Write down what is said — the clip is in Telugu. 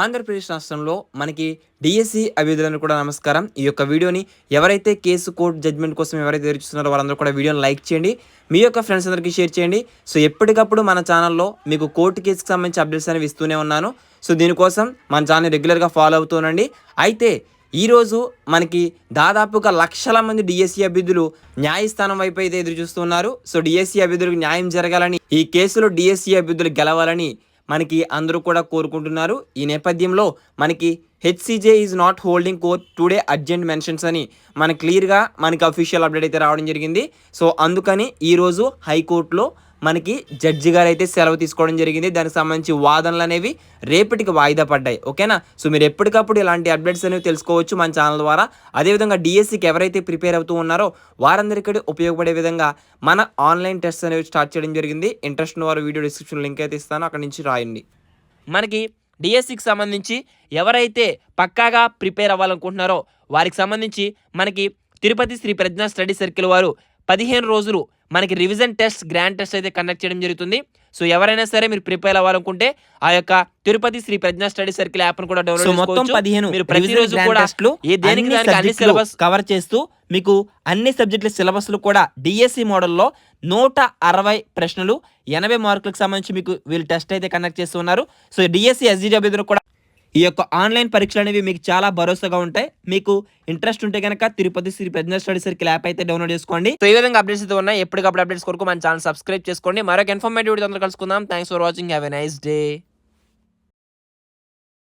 ఆంధ్రప్రదేశ్ రాష్ట్రంలో మనకి డిఎస్సి అభ్యర్థులను కూడా నమస్కారం. ఈ యొక్క వీడియోని ఎవరైతే కేసు కోర్టు జడ్జ్మెంట్ కోసం ఎవరైతే ఎదురుచూస్తున్నారో వారందరూ కూడా వీడియోని లైక్ చేయండి. మీ యొక్క ఫ్రెండ్స్ అందరికీ షేర్ చేయండి. సో ఎప్పటికప్పుడు మన ఛానల్లో మీకు కోర్టు కేసుకి సంబంధించి అప్డేట్స్ అనేవి ఇస్తూనే ఉన్నాను. సో దీనికోసం మన ఛానల్ రెగ్యులర్గా ఫాలో అవుతూనండి అయితే ఈరోజు మనకి దాదాపుగా లక్షల మంది డిఎస్సి అభ్యర్థులు న్యాయస్థానం వైపు అయితే ఎదురు చూస్తున్నారు సో డిఎస్సి అభ్యర్థులకు న్యాయం జరగాలని ఈ కేసులో డిఎస్సి అభ్యర్థులు గెలవాలని మనకి అందరూ కూడా కోరుకుంటున్నారు. ఈ నేపథ్యంలో మనకి HCJ is not holding court today urgent mentions అని మనకి క్లియర్గా మనకి అఫీషియల్ అప్డేట్ అయితే రావడం జరిగింది. సో అందుకని ఈరోజు హైకోర్టులో మనకి జడ్జి గారు అయితే సెలవు తీసుకోవడం జరిగింది. దానికి సంబంధించి వాదనలు అనేవి రేపటికి వాయిదా పడ్డాయి. ఓకేనా? సో మీరు ఎప్పటికప్పుడు ఇలాంటి అప్డేట్స్ అనేవి తెలుసుకోవచ్చు మన ఛానల్ ద్వారా. అదేవిధంగా డిఎస్సికి ఎవరైతే ప్రిపేర్ అవుతూ ఉన్నారో వారందరికీ ఉపయోగపడే విధంగా మన ఆన్లైన్ టెస్ట్ అనేవి స్టార్ట్ చేయడం జరిగింది. ఇంట్రెస్ట్ ఉన్న వారు వీడియో డిస్క్రిప్షన్ లింక్ అయితే ఇస్తాను. అక్కడ నుంచి రాయండి. మనకి డిఎస్సికి సంబంధించి ఎవరైతే పక్కాగా ప్రిపేర్ అవ్వాలనుకుంటున్నారో వారికి సంబంధించి మనకి తిరుపతి శ్రీ ప్రజ్ఞా స్టడీ సర్కిల్ వారు పదిహేను రోజులు మనకి రివిజన్ టెస్ట్ గ్రాండ్ టెస్ట్ అయితే కండక్ట్ చేయడం జరుగుతుంది. సో ఎవరైనా సరే మీరు ప్రిపేర్ అవ్వాలనుకుంటే ఆ యొక్క Tirupati Shri Pragna study circle app కూడా డౌన్లోడ్ మొత్తం పదిహేను మీరు ప్రతిరోజు కూడా ఏ దేనికి దానికి అన్ని సిలబస్ కవర్ చేస్తూ మీకు అన్ని సబ్జెక్టుల సిలబస్లు కూడా డిఎస్సి మోడల్లో నూట అరవై ప్రశ్నలు ఎనభై మార్కులకు సంబంధించి మీకు వీళ్ళు టెస్ట్ అయితే కండక్ట్ చేస్తున్నారు సో డిఎస్సి ఎస్జీ అభ్యర్థులు కూడా ఈ యొక్క ఆన్లైన్ పరీక్షలు అనేవి మీకు చాలా భరోసాగా ఉంటాయి. మీకు ఇంట్రెస్ట్ ఉంటే కనుక Tirupati Shri Pragna study circle app అయితే డౌన్లోడ్ చేసుకోండి. సో ఈ విధంగా అప్డేట్స్ అయితే ఉన్నాయి. ఎప్పటికప్పుడు అప్డేట్స్ కొరకు మన ఛానల్ సబ్స్క్రైబ్ చేసుకోండి. మరొక ఇన్ఫర్మేటివ్ వీడియో కలుసుకుందాం. Thanks for watching have a nice day